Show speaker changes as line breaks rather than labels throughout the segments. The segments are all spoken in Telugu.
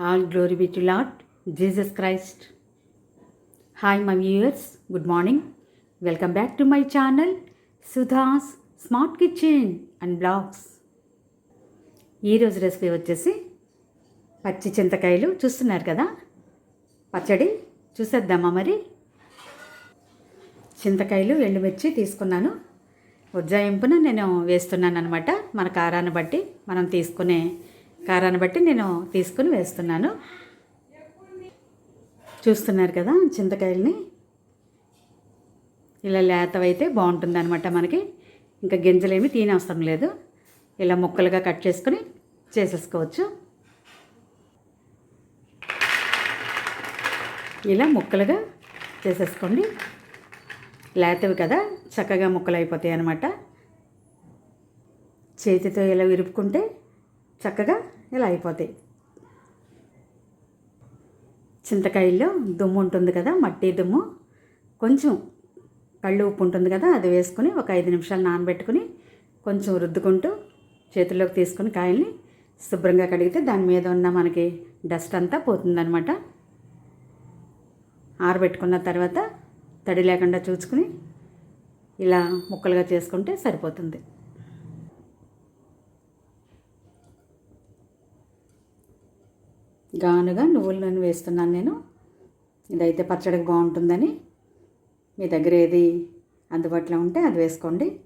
All glory be to lord Jesus Christ hi my viewers good morning welcome back to my channel Sudha's smart kitchen and blogs ఈరోజు రెసిపీ వచ్చేసి పచ్చి చింతకాయలు చూస్తున్నారు కదా? పచ్చడి చూసేద్దామా మరి? చింతకాయలు ఎండుమిర్చి తీసుకున్నాను. ఉజ్జాయింపున నేను వేస్తున్నాను అనమాట మన కారాన్ని బట్టి మనం తీసుకునే కారాన్ని బట్టి నేను తీసుకుని వేస్తున్నాను. చూస్తున్నారు కదా చింతకాయల్ని? ఇలా లేతవైతే బాగుంటుంది అనమాట మనకి. ఇంకా గింజలేమి తీనవసరం లేదు. ఇలా ముక్కలుగా కట్ చేసుకొని చేసేసుకోవచ్చు. ఇలా ముక్కలుగా చేసేసుకోండి. లేతవి కదా చక్కగా ముక్కలు అయిపోతాయి అన్నమాట చేతితో ఇలా విరుపుకుంటే చక్కగా ఇలా అయిపోతాయి. చింతకాయల్లో దుమ్ము ఉంటుంది కదా మట్టి దుమ్ము. కొంచెం కళ్ళు ఉప్పు ఉంటుంది కదా అది వేసుకొని ఒక ఐదు నిమిషాలు నానబెట్టుకుని కొంచెం రుద్దుకుంటూ చేతుల్లోకి తీసుకుని కాయల్ని శుభ్రంగా కడిగితే దాని మీద ఉన్న మనకి డస్ట్ అంతా పోతుందనమాట ఆరబెట్టుకున్న తర్వాత తడి లేకుండా చూసుకుని ఇలా ముక్కలుగా చేసుకుంటే సరిపోతుంది. గానుగా నువ్వుల నూనె వేస్తున్నాను నేను. ఇదైతే పచ్చడికి బాగుంటుందని. మీ దగ్గర ఏది అందుబాటులో ఉంటే అది వేసుకోండి.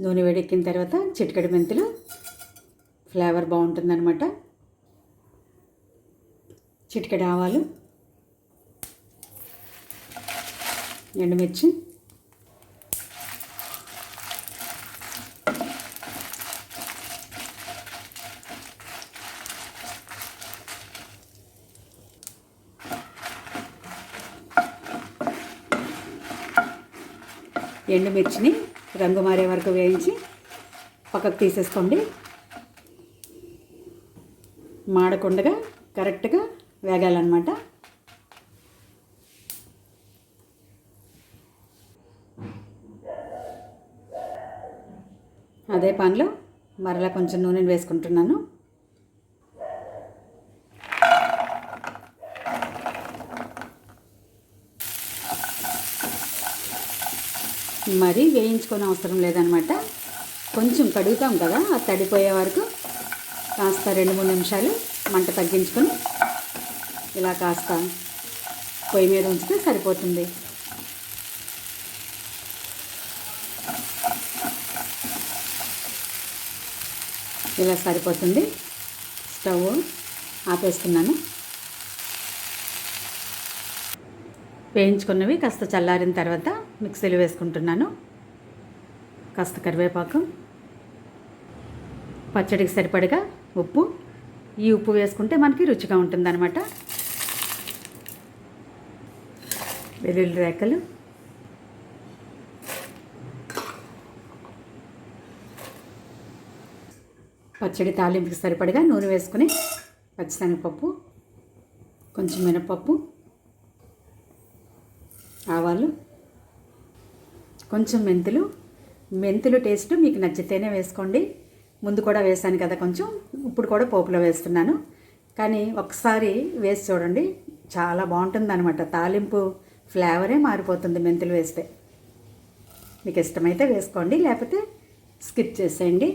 నూనె వేడెక్కిన తర్వాత చిటికెడు మెంతులు ఫ్లేవర్ బాగుంటుందన్నమాట. చిటికెడు ఆవాలు ఎండుమిర్చి ఎండుమిర్చిని రంగు మారే వరకు వేయించి పక్కకు తీసేసుకోండి. మాడకుండగా కరెక్ట్గా వేగాలన్నమాట. అదే పాన్లో మరలా కొంచెం నూనెను వేసుకుంటున్నాను. మరీ వేయించుకొని అవసరం లేదనమాట. కొంచెం కడుగుతాం కదా ఆ తడిపోయే వరకు కాస్త రెండు మూడు నిమిషాలు మంట తగ్గించుకొని ఇలా కాస్త పొయ్యి మీద ఉంచితే సరిపోతుంది. ఇలా సరిపోతుంది. స్టవ్ ఆపేస్తున్నాను. వేయించుకున్నవి కాస్త చల్లారిన తర్వాత మిక్సీలో వేసుకుంటున్నాను. కాస్త కరివేపాకు పచ్చడికి సరిపడగా ఉప్పు. ఈ ఉప్పు వేసుకుంటే మనకి రుచిగా ఉంటుందన్నమాట. వెల్లుల్లి రేకలు. పచ్చడి తాలింపుకి సరిపడగా నూనె వేసుకుని పచ్చిశనగపప్పు కొంచెం మినపప్పు ఆవాలు కొంచెం మెంతులు. మెంతులు టేస్ట్ మీకు నచ్చితేనే వేసుకోండి. ముందు కూడా వేసాను కదా కొంచెం ఇప్పుడు కూడా పోపులో వేస్తున్నాను. కానీ ఒకసారి వేసి చూడండి చాలా బాగుంటుంది అనమాట తాలింపు ఫ్లేవరే మారిపోతుంది మెంతులు వేస్తే. మీకు ఇష్టమైతే వేసుకోండి లేకపోతే స్కిప్ చేసేయండి.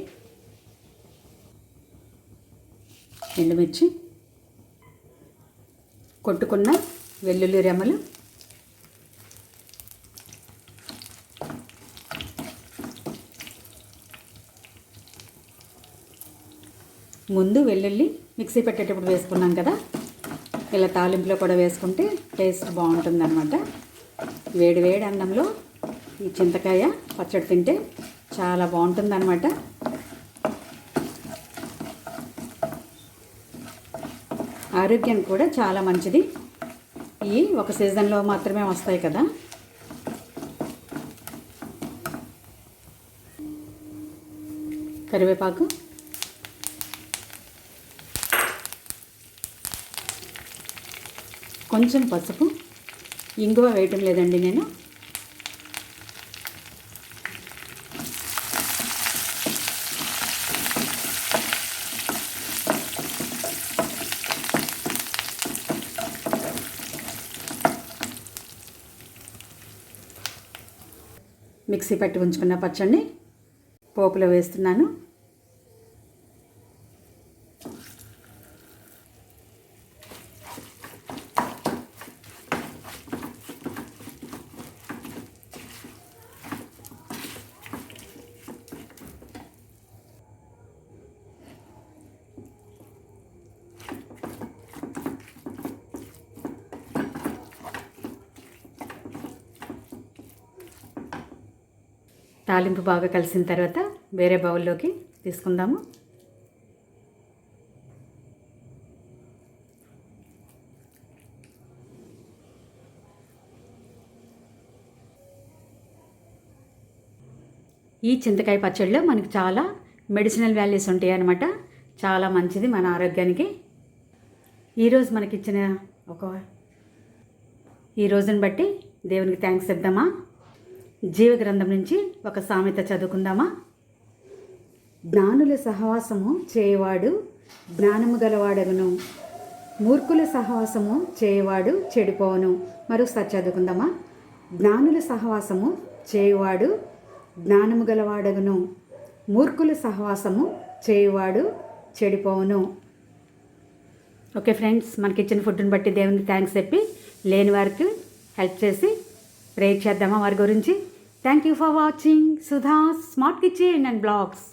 ఎండుమిర్చి కొట్టుకున్న వెల్లుల్లి రెమ్మలు ముందు వెల్లుల్లి మిక్సీ పెట్టేటప్పుడు వేసుకున్నాం కదా. ఇలా తాలింపులో కూడా వేసుకుంటే టేస్ట్ బాగుంటుంది అనమాట వేడి వేడి అన్నంలో ఈ చింతకాయ పచ్చడి తింటే చాలా బాగుంటుంది అనమాట ఆరోగ్యానికి కూడా చాలా మంచిది. ఈ ఒక సీజన్లో మాత్రమే వస్తాయి కదా. కరివేపాకు కొంచెం పసుపు. ఇంగువ వేయటం లేదండి నేను. మిక్సీ పట్టి ఉంచుకున్న పచ్చడిని పోపులో వేస్తున్నాను. తాలింపు బాగా కలిసిన తర్వాత వేరే బౌల్లోకి తీసుకుందాము. ఈ చింతకాయ పచ్చడిలో మనకు చాలా మెడిసినల్ వాల్యూస్ ఉంటాయి అన్నమాట చాలా మంచిది మన ఆరోగ్యానికి. ఈరోజు మనకిచ్చిన ఒక ఈ రోజుని బట్టి దేవునికి థ్యాంక్స్ చెప్దామా? జీవ గ్రంథం నుంచి ఒక సామెత చదువుకుందామా? జ్ఞానుల సహవాసము చేయవాడు జ్ఞానము గలవాడగును. మూర్ఖుల సహవాసము చేయవాడు చెడిపోవును. మరోసారి చదువుకుందామా? జ్ఞానుల సహవాసము చేయవాడు జ్ఞానము గలవాడగును. మూర్ఖుల సహవాసము చేయవాడు చెడిపోవును. ఓకే ఫ్రెండ్స్ మనకి ఇచ్చిన ఫుడ్ని బట్టి దేవునికి థ్యాంక్స్ చెప్పి లేని వారికి హెల్ప్ చేసి రేట్ చేద్దామా వారి గురించి? Thank you for watching Sudha smart kitchen and blogs